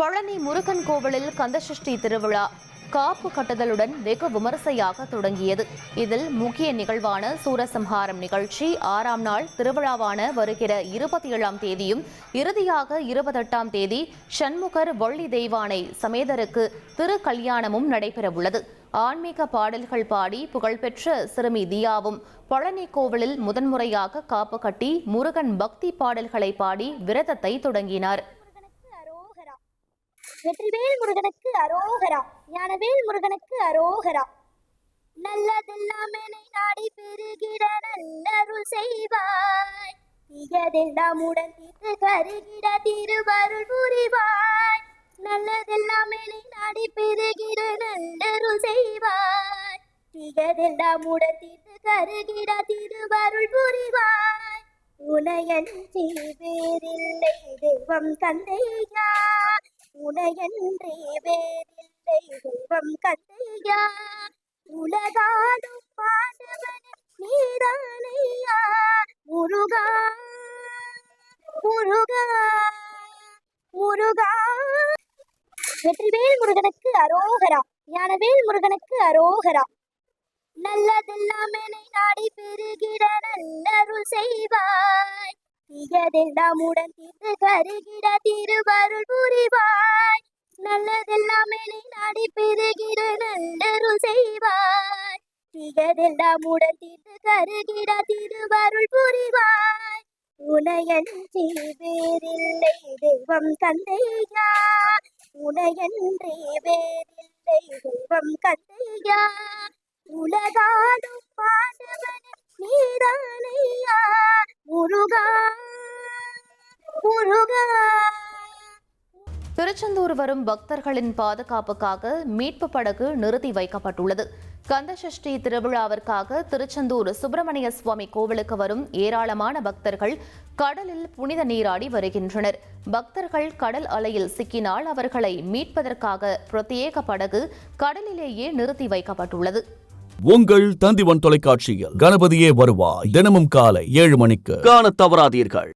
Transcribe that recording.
பழனி முருகன் கோவிலில் கந்தசஷ்டி திருவிழா. காப்பு கட்டுதலுடன் வெகு விமரிசையாக தொடங்கியது. இதில் முக்கிய நிகழ்வான சூரசம்ஹாரம் நிகழ்ச்சி ஆறாம் நாள் திருவிழாவான வருகிற இருபத்தி ஏழாம் தேதியும் இறுதியாக இருபத்தெட்டாம் தேதி சண்முகர் வள்ளி தெய்வானை சமேதருக்கு திரு கல்யாணமும் நடைபெறவுள்ளது. ஆன்மீக பாடல்கள் பாடி புகழ்பெற்ற சிறுமி தியாவும் பழனி கோவிலில் முதன்முறையாக காப்பு கட்டி முருகன் பக்தி பாடல்களை பாடி விரதத்தை தொடங்கினார். வெற்றிவேல் முருகனுக்கு அரோகரா ஞானவேல் முருகனுக்கு அரோகரா. நல்லதெல்லாம் என்னை நாடி பெருகிட நல்லருள் செய்வாய். தீயதெல்லாம் உடன் தீர்த்து கருகிட திருவருள் புரிவாய். நல்லதெல்லாம் என்னை நாடி பெருகிட நல்லருள் செய்வாய். தீயதெல்லாம் உடன் தீர்த்து கருகிட திருவருள் புரிவாய். உனையன்றி வேறில்லை தெய்வம் தந்தையா. உனையன்றி வேறில்லை தெய்வம் கந்தையா. உலகாடும் பாண்டவன் நீதானையா. முருகா முருகா முருகா. வெற்றிவேல் முருகனுக்கு அரோகரா. ஞானவேல் முருகனுக்கு அரோகரா. நல்லதெல்லாம் என தீயதெல்லாம் உடன் தீர்த்து கருகிட திருவருள் புரிவாய்? நல்லதெல்லாம் நாடி பெறுகிற நல்லருள் செய்வாய். தீயதெல்லாம் உடன் தீர்த்து கருகிட திருவருள் புரிவாய். உனையன்றி வேறில்லை தெய்வம் தந்தையா? உனையன்றி வேறில்லை தெய்வம் கந்தையா உலகாடும் பாண்டவன் நீதானையா? முருகா திருச்செந்தூர் வரும் பக்தர்களின் பாதுகாப்புக்காக மீட்பு படகு நிறுத்தி வைக்கப்பட்டுள்ளது. கந்தசஷ்டி திருவிழாவிற்காக திருச்செந்தூர் சுப்பிரமணிய சுவாமி கோவிலுக்கு வரும் ஏராளமான பக்தர்கள் கடலில் புனித நீராடி வருகின்றனர். பக்தர்கள் கடல் அலையில் சிக்கினால் அவர்களை மீட்பதற்காக பிரத்யேக படகு கடலிலேயே நிறுத்தி வைக்கப்பட்டுள்ளது. உங்கள் தந்திவன் தொலைக்காட்சியில் கணபதியே வருவாய். தினமும் காலை ஏழு மணிக்கு காணத் தவறாதீர்கள்.